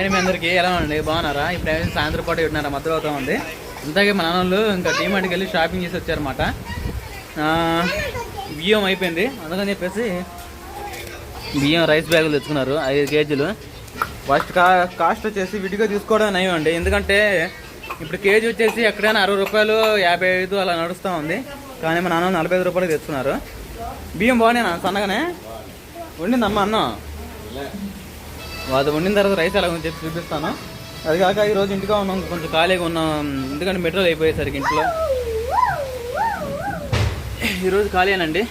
నేను మీ అందరికీ ఎలా ఉండండి? బాగున్నారా? ఇప్పుడు ఏమైనా సాయంత్రం పాటు ఉన్నారా మధ్యలో అవుతా ఉంది. ఇంతకీ మా నాన్నలు ఇంకా డిమార్ట్కి వెళ్ళి షాపింగ్ చేసి వచ్చారన్నమాట. బియ్యం అయిపోయింది. అందుకని చెప్పేసి బియ్యం రైస్ బ్యాగులు తెచ్చుకున్నారు. ఐదు కేజీలు. ఫస్ట్ కా కాస్ట్ వచ్చేసి విడిగా తీసుకోవడం నయం అండి ఎందుకంటే ఇప్పుడు కేజీ వచ్చేసి ఎక్కడైనా అరవై రూపాయలు యాభై ఐదు అలా నడుస్తూ ఉంది. కానీ మా నాన్న నలభై ఐదు రూపాయలు తెచ్చుకున్నారు. బియ్యం బాగున్నాయి సన్నగానే? వండిందమ్మా అన్నం? అది వండిన తర్వాత రైస్ ఎలా ఉంది చెప్పి చూపిస్తాను. అది కాక ఈరోజు ఇంటిగా ఉన్నాం కొంచెం ఖాళీగా ఉన్నాం. ఎందుకంటే మెట్రోల్ అయిపోయేసరికి ఇంట్లో. ఈరోజు ఖాళీనండి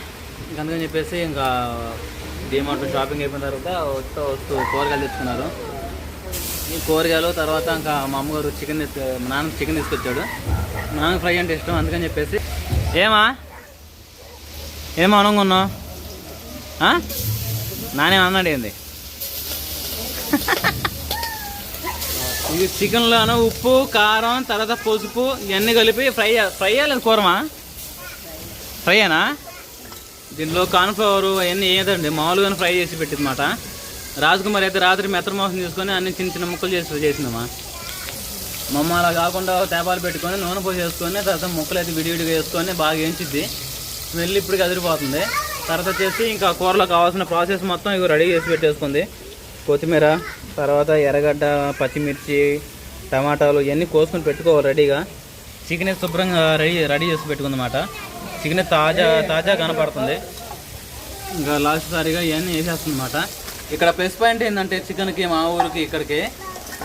ఇంక అందుకని చెప్పేసి ఇంకా డిమార్ట్ షాపింగ్ అయిపోయిన తర్వాత వస్తూ వస్తూ కూరగాయలు తెచ్చుకున్నారు. ఈ కూరగాయలు తర్వాత ఇంకా మా అమ్మగారు చికెన్ తీసుకు మా నాన్న చికెన్ తీసుకొచ్చాడు. మా నాన్న ఫ్రై అంటే ఇష్టం అందుకని చెప్పేసి. ఏమా? ఏమా అనంగా ఉన్నావు? నానే అన్నాడు ఏంది? ఇది చికెన్లోనూ ఉప్పు కారం తర్వాత పసుపు ఇవన్నీ కలిపి ఫ్రై ఫ్రై అయ్యాలి కూరమా? ఫ్రైయేనా? దీనిలో కార్న్ఫ్లవర్ అవన్నీ ఏదండి? మామూలుగానే ఫ్రై చేసి పెట్టిందన్నమాట. రాజకుమారి అయితే రాత్రి మెత్తర మోసం తీసుకొని అన్ని చిన్న చిన్న ముక్కలు చేసి చేసిందమ్మా. మమ్మ అలా కాకుండా తేపాలు పెట్టుకొని నూనె పోసి వేసుకొని తర్వాత ముక్కలు అయితే విడివిడిగా వేసుకొని బాగా వేయించిద్ది. స్మెల్ ఇప్పుడు అదిరిపోతుంది. తర్వాత వచ్చేసి ఇంకా కూరలో కావాల్సిన ప్రాసెస్ మొత్తం ఇవి రెడీ చేసి పెట్టేసుకుంది. కొత్తిమీర తర్వాత ఎర్రగడ్డ పచ్చిమిర్చి టమాటాలు ఇవన్నీ కోసుకొని పెట్టుకోవాలి రెడీగా. చికెన్ శుభ్రంగా రెడీ రెడీ చేసి పెట్టుకుందన్నమాట. చికెన్ తాజా తాజా కనపడుతుంది. ఇంకా లాస్ట్ సారిగా ఇవన్నీ వేసేస్తుందన్నమాట. ఇక్కడ ప్లస్ పాయింట్ ఏంటంటే చికెన్కి మా ఊరికి ఇక్కడికి.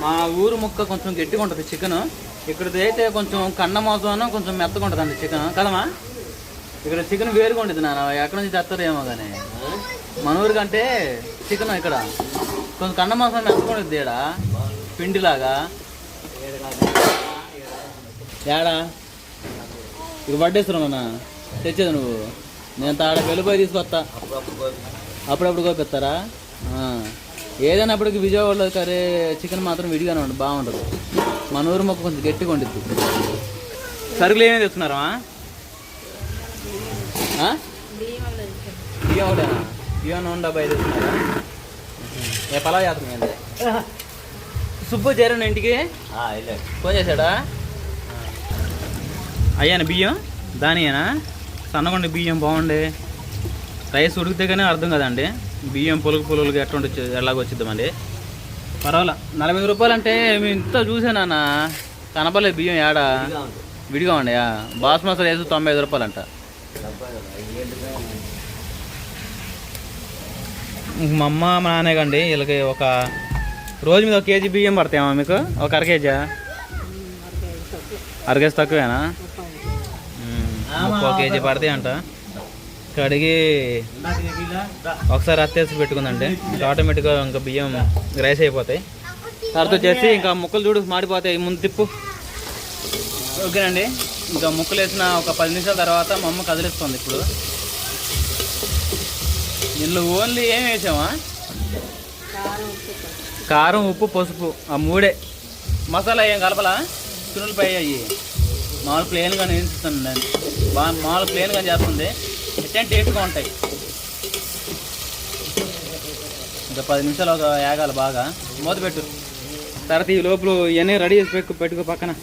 మా ఊరు ముక్క కొంచెం గట్టిగా ఉంటుంది చికెన్. ఇక్కడిది అయితే కొంచెం కన్న మోసం కొంచెం మెత్తగా ఉంటుందండి చికెన్. కదమా ఇక్కడ చికెన్ వేరుగా ఉండేది నాన్న. ఎక్కడి నుంచి తెస్తారేమో కానీ మన ఊరికంటే చికెన్ ఇక్కడ. కొంచెం కండ మాసం మెత్తగా ఉండేది ఈడ పిండిలాగా? ఏడా ఇక పట్టేస్తున్నావునా తెచ్చేది నువ్వు. నేను తాడ వెళ్ళిపోయి తీసుకొస్తా. అప్పుడప్పుడు కోపిస్తారా. ఏదైనా అప్పటికి విజయవాడలో కర్రీ చికెన్ మాత్రం విడిగానే ఉంటుంది బాగుంటుంది మన ఊరు మొక్క కొంచెం గట్టిగా ఉండిద్ది. సరుకులు ఏమేమి తెస్తున్నారా బియ్యం ఒకటేనా? బియ్యం డబ్బా ఐదు తెస్తున్నారా ఏ పలావ్ చేస్తాం ఏంది సుబ్బు చేరాను ఇంటికి. ఫోన్ చేశాడా? అయ్యాను బియ్యం? దానియేనా? సన్నగుండి బియ్యం బాగుండే. రైస్ ఉడికితే కానీ అర్థం కదండి. బియ్యం పులుగు పులుగులు ఎట్లా ఉండొచ్చు ఎలాగొచ్చిద్దామండి పర్వాలా. నలభై రూపాయలు అంటే మేము ఇంత చూసానన్న కనపడలేదు బియ్యం ఏడా విడిగా ఉండయా బాస్మతి రైస్ తొంభై ఐదు రూపాయలు అంట ఇంక మా అమ్మ మా నాన్నగండి వీళ్ళకి ఒక రోజు మీద ఒక కేజీ బియ్యం పడతాయమ్మా మీకు? ఒక అర కేజా? అర కేజీ తక్కువేనా? ఉమ్, ముప్పై కేజీ పడతాయి అంట కడిగి ఒకసారి అత్తేసి పెట్టుకుందండి. ఆటోమేటిక్గా ఇంకా బియ్యం రైస్ అయిపోతాయి. తర్వాత వచ్చేసి ఇంకా ముక్కలు చూడు మాడిపోతాయి. ముందు తిప్పు. ఓకేనండి. ఇంకా ముక్కలు వేసిన ఒక పది నిమిషాల తర్వాత మా అమ్మ కదిలిస్తుంది ఇప్పుడు. ఇందులో ఓన్లీ ఏం వేసామా కారం ఉప్పు పసుపు. ఆ మూడే. మసాలా ఏం కలపలా? చున్నులపై అయ్యి. మామూలు ప్లేన్గా వేస్తుంది బాగా మామూలు ప్లేన్గా చేస్తుంది. ఎట్టే టేస్ట్గా ఉంటాయి. ఇంకా పది నిమిషాలు ఒక యాగాలి బాగా. మూత పెట్టు. తర్వాత ఈ లోపల ఇవన్నీ రెడీ చేసి పెట్టు పెట్టుకో పక్కన.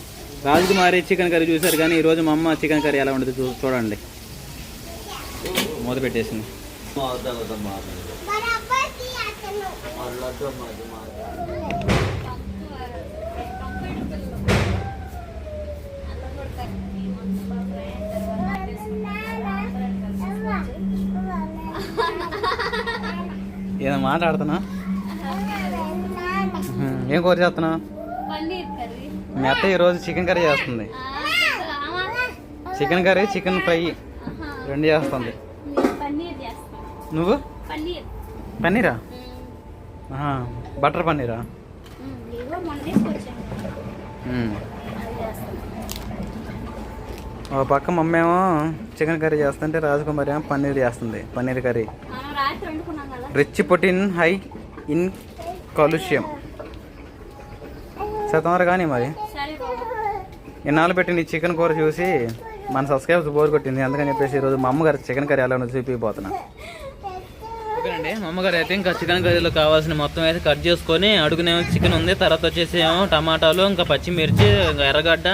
రాజకుమారి చికెన్ కర్రీ చూశారు కానీ ఈరోజు మా అమ్మ చికెన్ కర్రీ ఎలా ఉండదు చూ చూడండి. మూత పెట్టేసింది. ఏదో మాట్లాడుతున్నా? ఏం కూర కర్రీ. మీ అత్త ఈరోజు చికెన్ కర్రీ చేస్తుంది. Chicken curry chicken fry. రెండు చేస్తుంది. నువ్వు? పన్నీర్. బటర్ పన్నీరా? ఒక పక్క మమ్మీ ఏమో చికెన్ కర్రీ చేస్తుంటే రాజకుమారి ఏమో పన్నీర్ చేస్తుంది paneer curry. Rich protein high in కాలుష్యం. శతంవర కానీ మరి. ఇన్నాళ్ళు పెట్టిన ఈ చికెన్ కూర చూసి మన సబ్స్క్రైబర్స్ బోర్ కొట్టింది అందుకని చెప్పేసి ఈరోజు మా అమ్మగారు చికెన్ కర్రీ ఎలా ఉందో చూపిపోతున్నా. ఓకేనండి అమ్మగారు అయితే ఇంకా చికెన్ కర్రీలో కావాల్సిన మొత్తం అయితే కట్ చేసుకొని అడుగునేమో చికెన్ ఉంది. తర్వాత వచ్చేసి ఏమో టమాటాలు ఇంకా పచ్చిమిర్చి ఇంకా ఎర్రగడ్డ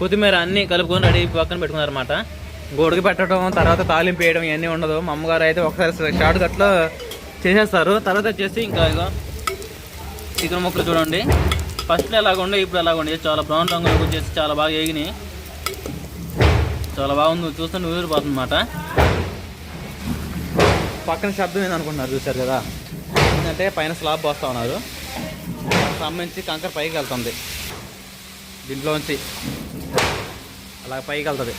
కొత్తిమీర అన్నీ కలుపుకొని రెడీ పక్కన పెట్టుకున్నారన్నమాట. గోడకి పెట్టడం తర్వాత తాలింపు వేయడం ఇవన్నీ ఉండదు. మా అమ్మగారు అయితే ఒకసారి షార్ట్ కట్లో చేసేస్తారు. తర్వాత వచ్చేసి ఇంకా ఇగో చికెన్ ముక్కలు చూడండి. ఫస్ట్ ఎలాగ ఉండే ఇప్పుడు ఎలాగ ఉండే. చాలా బ్రౌన్ రంగులోకి వచ్చేసి చాలా బాగా వేగినాయి చాలా బాగుంది. చూస్తుంటే ఊరిపోతుంది అన్నమాట పక్కన శబ్దం ఏందనుకుంటున్నారు? చూసారు కదా? ఏంటంటే పైన స్లాబ్ వస్తూ ఉన్నారు. దానికి సంబంధించి కంకర పైకి వెళ్తుంది. దీంట్లోంచి. అలా పైకి వెళ్తుంది.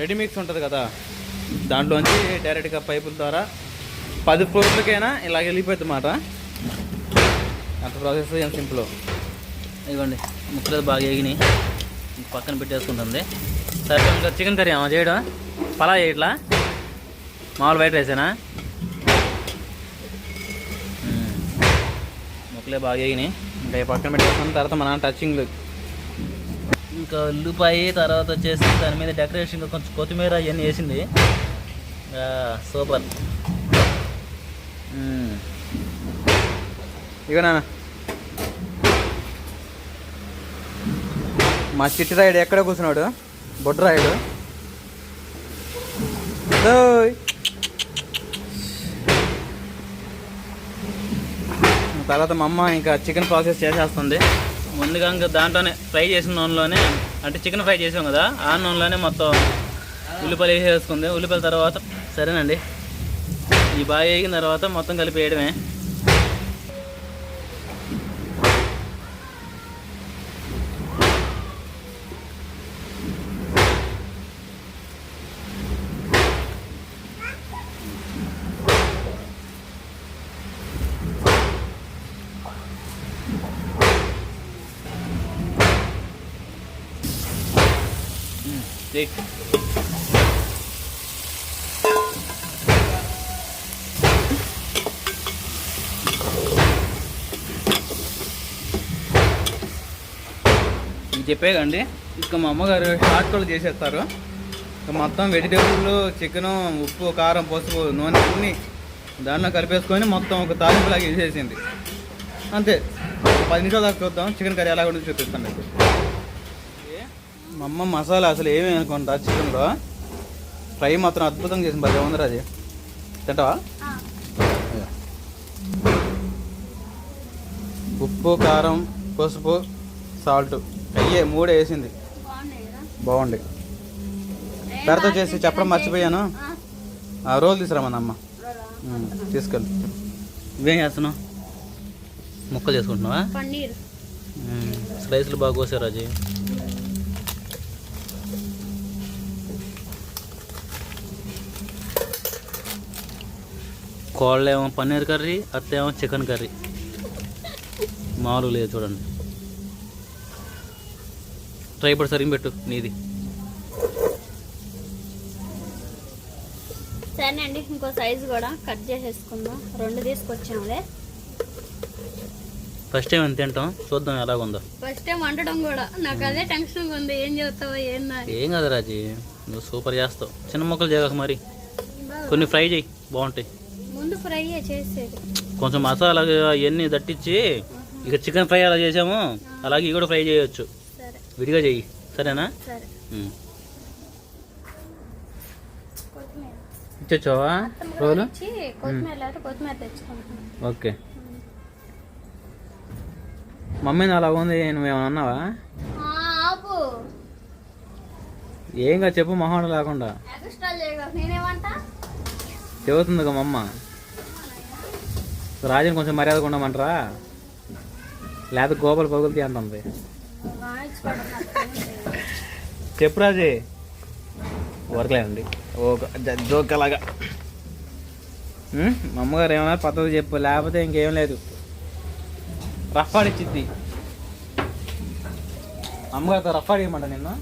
రెడీ మిక్స్ ఉంటుంది కదా? దాంట్లోంచి డైరెక్ట్గా పైపుల ద్వారా పది ఫ్లోర్లకైనా ఇలాగ వెళ్ళిపోద్ది అన్నమాట అంత ప్రాసెస్ ఏం సింపుల్. ఇదిగోండి ముక్కలు బాగా వేగినాయి పక్కన పెట్టేసుకుంటుంది. సరే ఇంకా చికెన్ కర్రీ అమ్మ చేయడం? పలా చేయట్లా మామూలు వైట్ రైసేనా ముక్కలే బాగా వేగినాయి. ఇంకా పక్కన పెట్టేసుకున్న తర్వాత మన టచింగ్ ఇంకా ఉల్లిపాయ తర్వాత వచ్చేసి దాని మీద డెకరేషన్ కొంచెం కొత్తిమీర ఇవన్నీ వేసింది. సూపర్. ఇక ఇగో నాన్న. మా చిట్టి రాయుడు ఎక్కడ కూర్చున్నాడు? బొడ్రాయుడు. తర్వాత మా అమ్మ ఇంకా చికెన్ ప్రాసెస్ చేసేస్తుంది. ముందుగా ఇంకా దాంట్లోనే ఫ్రై చేసిన నూనెలోనే అంటే చికెన్ ఫ్రై చేసాం కదా ఆ నూనెలోనే మొత్తం ఉల్లిపాయలు వేసేసుకుంది. ఉల్లిపాయల తర్వాత సరేనండి. ఈ బాగా వేగిన తర్వాత మొత్తం కలిపి వేయడమే చెయ్యి. చెప్పే కండి ఇక మా అమ్మగారు షార్ట్ కూడా చేసేస్తారు. ఇక మొత్తం వెజిటేబుల్ చికెన్ ఉప్పు కారం పసుపు నూనె అన్ని దాంట్లో కలిపేసుకొని మొత్తం ఒక తాలింపులాగా వేసేసింది అంతే. పది నిమిషాలు దాకా చూద్దాం. చికెన్ కర్రీ ఎలా ఉంటుంది చూపిస్తాను మీకు. మా అమ్మ మసాలా అసలు ఏమి అనుకుంటా చికెన్లో? ఫ్రై మాత్రం అద్భుతంగా చేసింది బాగా. ఉందిరా అది? తింటావా? ఆ, ఉప్పు కారం పసుపు సాల్ట్. అయ్యే మూడే వేసింది. బాగున్నాయి కదా? బాగుంది. ఏ తర్వాత బాగా చేసి చెప్పడం మర్చిపోయాను. ఆ, రోల్ తీసుకురామన్న అమ్మ. తీసుకెళ్ళి. ఇవేం చేస్తున్నావు? ముక్కలు చేసుకుంటున్నావా? స్లైస్లు బాగా కోసారు అజయ్ కోళ్ళేమో పన్నీర్ కర్రీ అత్తేమో చికెన్ కర్రీ. మామూలు లేదు చూడండి. ట్రై పడి సరిగ్గా పెట్టు నీది. సరేనండి ఇంకో సైజు కూడా కట్ చేసేసుకుందాం. రెండు తీసుకొచ్చాములే ఫస్ట్ టైం ఎంత తింటాం? చూద్దాం ఎలాగుందో. ఫస్ట్ టైం వండడం కూడా. నాకు అదే టెన్షన్ ఉంది. ఏం చెప్తావో ఏందా అని. ఏం కదా రాజీ నువ్వు సూపర్ చేస్తావు. చిన్న ముక్కలు చేయక మరి. కొన్ని ఫ్రై చేయి. బాగుంటాయి. ముందు ఫ్రై చేసేది. కొంచెం మసాలా అవన్నీ దట్టించి ఇక చికెన్ ఫ్రై అలా చేసాము. అలాగే ఇవి కూడా ఫ్రై చేయొచ్చు. సరే. విడిగా చెయ్యి. సరేనా? ఇచ్చొచ్చావా రోలు ఓకే. మమ్మీని అలా ఉంది నువ్వేమన్నా అన్నావా? ఏంగా చెప్పు మొహం లేకుండా ఎక్స్ట్రా చేయగా నేనేమంటా చెబుతుంది మా అమ్మ రాజుని కొంచెం మర్యాదగా ఉండమంటారా లేకపోతే గోపాలు పగులుతీ అంటుంది. చెప్పు రాజీ. వర్కలేనండి ఓ జోక్ అలాగా. ఉమ్, మా అమ్మగారు ఏమన్నా పద్ధతి చెప్పు లేకపోతే ఇంకేం లేదు. రఫ్ ఆడిచ్చిద్ది. అమ్మగారితో రఫ్ ఆడియమంట నిన్ను?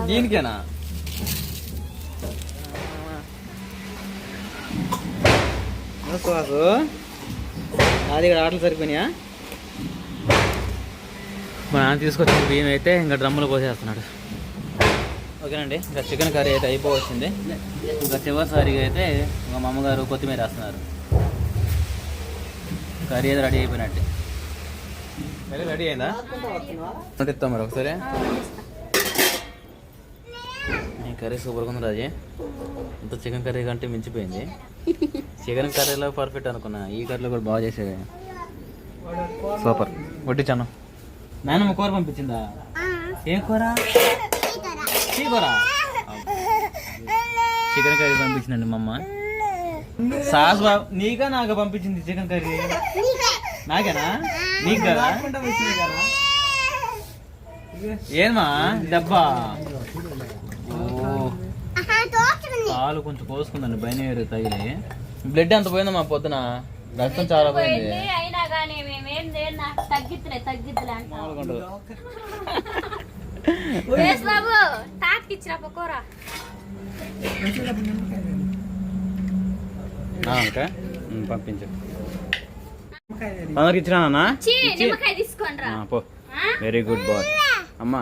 నువ్వు వాసు నాది ఇక్కడ ఆటలు సరిపోయినాయా? మా నాన్న తీసుకొచ్చిన బియ్యం అయితే ఇంకా డ్రమ్ములో పోసేస్తున్నాడు. ఓకేనండి ఇంకా చికెన్ కర్రీ అయితే అయిపోవచ్చింది. ఇంకా చివరిసారిగా అయితే మా మామగారు కొత్తిమీర వేస్తున్నారు. కర్రీ అయితే రెడీ అయిపోయినట్టే. కర్రీ రెడీ అయిందా? మరి ఒకసారి. కర్రీ సూపర్గా ఉంది రాజే. ఇంత చికెన్ కర్రీ కంటే మించిపోయింది. చికెన్ కర్రీలో పర్ఫెక్ట్ అనుకున్నా. ఈ కర్రీలో కూడా బాగా చేసేది సూపర్. వడ్డించాను నాన్నమ్మ కూర పంపించిందా? ఏం కూర? కూర. చికెన్ కర్రీ పంపించిందండి మా అమ్మ. సాస్ బాబు నీకా నాకు పంపించింది చికెన్ కర్రీ? నాకేనా? నీకు కదా? ఏమా డబ్బా ఓ కాలు కొంచెం కోసుకుందండి భయం తగిలి. బ్లడ్ ఎంత పోయిందమ్మా పొద్దున? రక్తం చాలా పోయింది. అయినా కానీ మేమేం తగ్గిద్దులే తగ్గిద్దులే అంటాం బాబు తాతకి కూర. పంపించు. అందరికి ఇచ్చినా పో. వెరీ గుడ్ బాయ్ అమ్మా.